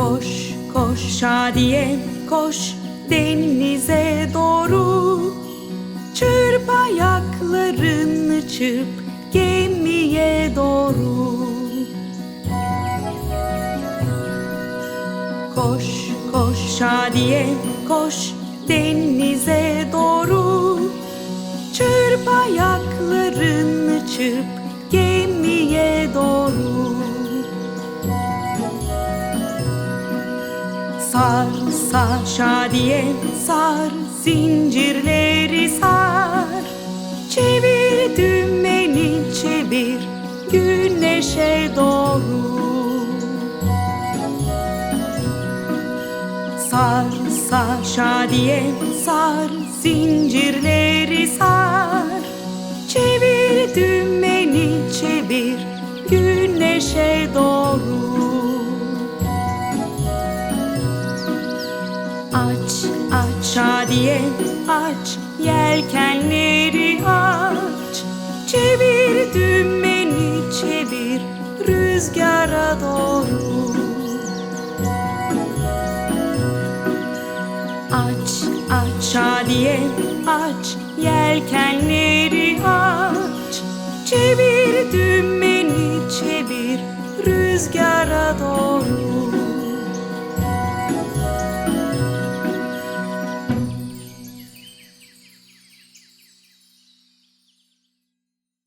Koş koş Şadiye koş denize doğru. Çırp ayaklarını çırp gemiye doğru. Koş koş Şadiye koş denize doğru. Çırp ayaklarını çırp Sar sar Şadiye sar zincirleri sar. Çevir dümeni çevir güneşe doğru. Sar sar Şadiye sar zincirleri sar. Çevir dümeni çevir güneşe doğru Aç aç Şadiye aç yelkenleri aç. Çevir dümeni çevir rüzgara doğru. Aç aç Şadiye aç yelkenleri aç. Çevir dümeni çevir rüzgara doğru